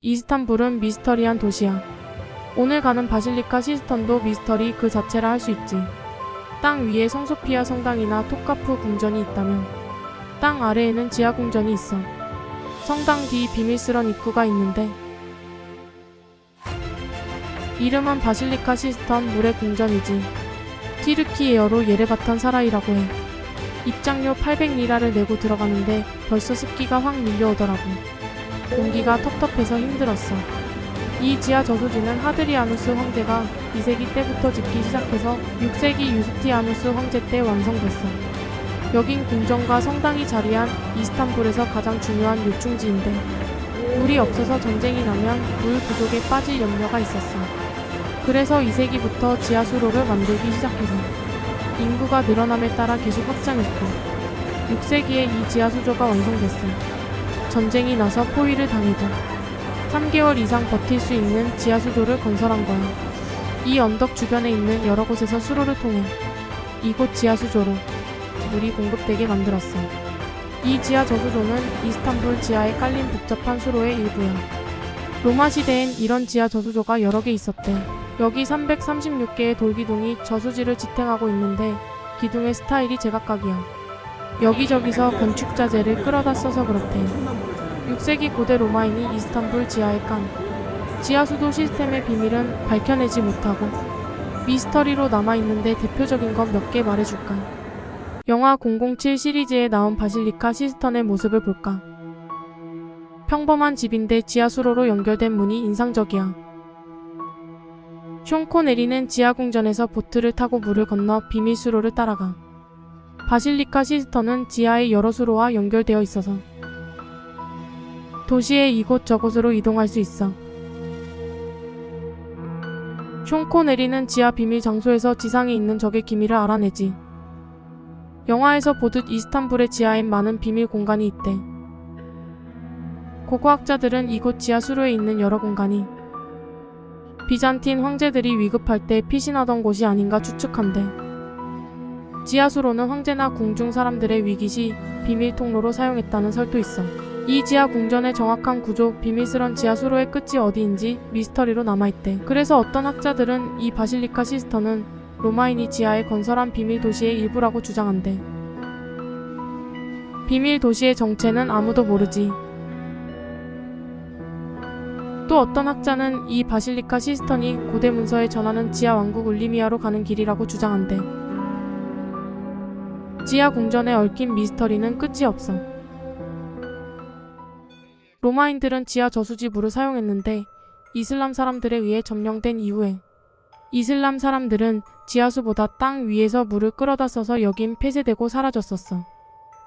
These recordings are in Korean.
이스탄불은 미스터리한 도시야. 오늘 가는 바실리카 시스턴도 미스터리 그 자체라 할 수 있지. 땅 위에 성소피아 성당이나 톱카프 궁전이 있다면 땅 아래에는 지하 궁전이 있어. 성당 뒤 비밀스런 입구가 있는데 이름은 바실리카 시스턴 물의 궁전이지. 티르키예어로 예레바탄 사라이라고 해. 입장료 800리라를 내고 들어가는데 벌써 습기가 확 밀려오더라고. 공기가 텁텁해서 힘들었어. 이 지하 저수지는 하드리아누스 황제가 2세기 때부터 짓기 시작해서 6세기 유스티아누스 황제 때 완성됐어. 여긴 궁전과 성당이 자리한 이스탄불에서 가장 중요한 요충지인데 물이 없어서 전쟁이 나면 물 부족에 빠질 염려가 있었어. 그래서 2세기부터 지하 수로를 만들기 시작해서 인구가 늘어남에 따라 계속 확장했고 6세기에 이 지하 수조가 완성됐어. 전쟁이 나서 포위를 당해도 3개월 이상 버틸 수 있는 지하 수도를 건설한 거야. 이 언덕 주변에 있는 여러 곳에서 수로를 통해 이곳 지하 수조로 물이 공급되게 만들었어. 이 지하 저수조는 이스탄불 지하에 깔린 복잡한 수로의 일부야. 로마 시대엔 이런 지하 저수조가 여러 개 있었대. 여기 336개의 돌기둥이 저수지를 지탱하고 있는데 기둥의 스타일이 제각각이야. 여기저기서 건축 자재를 끌어다 써서 그렇대. 6세기 고대 로마인이 이스탄불 지하에 깐 지하 수도 시스템의 비밀은 밝혀내지 못하고 미스터리로 남아있는데 대표적인 건 몇 개 말해줄까? 영화 007 시리즈에 나온 바실리카 시스턴의 모습을 볼까? 평범한 집인데 지하 수로로 연결된 문이 인상적이야. 숀 코네리는 지하 궁전에서 보트를 타고 물을 건너 비밀 수로를 따라가. 바실리카 시스턴은 지하의 여러 수로와 연결되어 있어서 도시의 이곳저곳으로 이동할 수 있어. 숀 코네리는 지하 비밀 장소에서 지상에 있는 적의 기밀을 알아내지. 영화에서 보듯 이스탄불의 지하엔 많은 비밀 공간이 있대. 고고학자들은 이곳 지하 수로에 있는 여러 공간이 비잔틴 황제들이 위급할 때 피신하던 곳이 아닌가 추측한대. 지하 수로는 황제나 궁중 사람들의 위기 시 비밀 통로로 사용했다는 설도 있어. 이 지하 궁전의 정확한 구조, 비밀스런 지하 수로의 끝이 어디인지 미스터리로 남아있대. 그래서 어떤 학자들은 이 바실리카 시스터는 로마인이 지하에 건설한 비밀 도시의 일부라고 주장한대. 비밀 도시의 정체는 아무도 모르지. 또 어떤 학자는 이 바실리카 시스턴이 고대 문서에 전하는 지하 왕국 울리미아로 가는 길이라고 주장한대. 지하 궁전에 얽힌 미스터리는 끝이 없어. 로마인들은 지하 저수지 물을 사용했는데 이슬람 사람들에 의해 점령된 이후에 이슬람 사람들은 지하수보다 땅 위에서 물을 끌어다 써서 여긴 폐쇄되고 사라졌었어.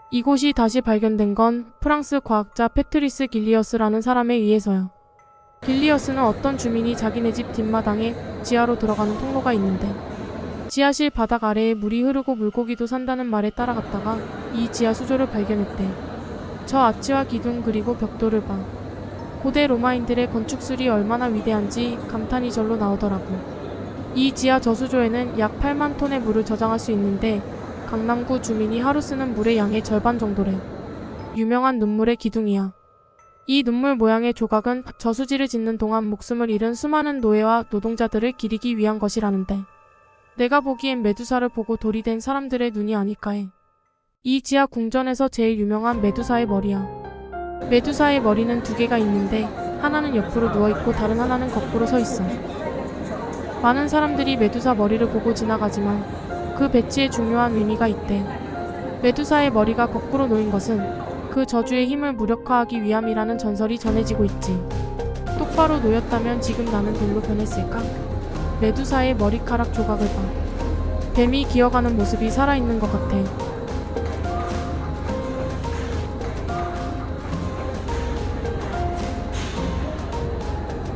이곳이 다시 발견된 건 프랑스 과학자 페트리스 길리어스라는 사람에 의해서야. 길리어스는 어떤 주민이 자기네 집 뒷마당에 지하로 들어가는 통로가 있는데 지하실 바닥 아래에 물이 흐르고 물고기도 산다는 말에 따라갔다가 이 지하 수조를 발견했대. 저 아치와 기둥 그리고 벽돌을 봐. 고대 로마인들의 건축술이 얼마나 위대한지 감탄이 절로 나오더라고. 이 지하 저수조에는 약 8만 톤의 물을 저장할 수 있는데 강남구 주민이 하루 쓰는 물의 양의 절반 정도래. 유명한 눈물의 기둥이야. 이 눈물 모양의 조각은 저수지를 짓는 동안 목숨을 잃은 수많은 노예와 노동자들을 기리기 위한 것이라는데 내가 보기엔 메두사를 보고 돌이 된 사람들의 눈이 아닐까 해. 이 지하 궁전에서 제일 유명한 메두사의 머리야. 메두사의 머리는 두 개가 있는데 하나는 옆으로 누워있고 다른 하나는 거꾸로 서 있어. 많은 사람들이 메두사 머리를 보고 지나가지만 그 배치에 중요한 의미가 있대. 메두사의 머리가 거꾸로 놓인 것은 그 저주의 힘을 무력화하기 위함이라는 전설이 전해지고 있지. 똑바로 놓였다면 지금 나는 돌로 변했을까? 메두사의 머리카락 조각을 봐. 뱀이 기어가는 모습이 살아있는 것 같아.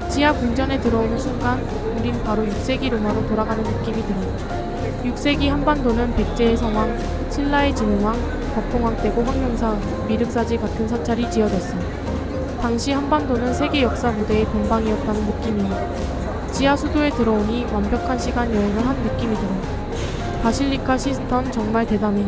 지하 궁전에 들어오는 순간 우린 바로 6세기 로마로 돌아가는 느낌이 들어. 6세기 한반도는 백제의 성왕, 신라의 진흥왕, 거풍왕 때고 황룡사, 미륵사지 같은 사찰이 지어졌어. 당시 한반도는 세계 역사 무대의 본방이었다는 느낌이야. 지하 수도에 들어오니 완벽한 시간 여행을 한 느낌이 들어. 바실리카 시스턴 정말 대단해.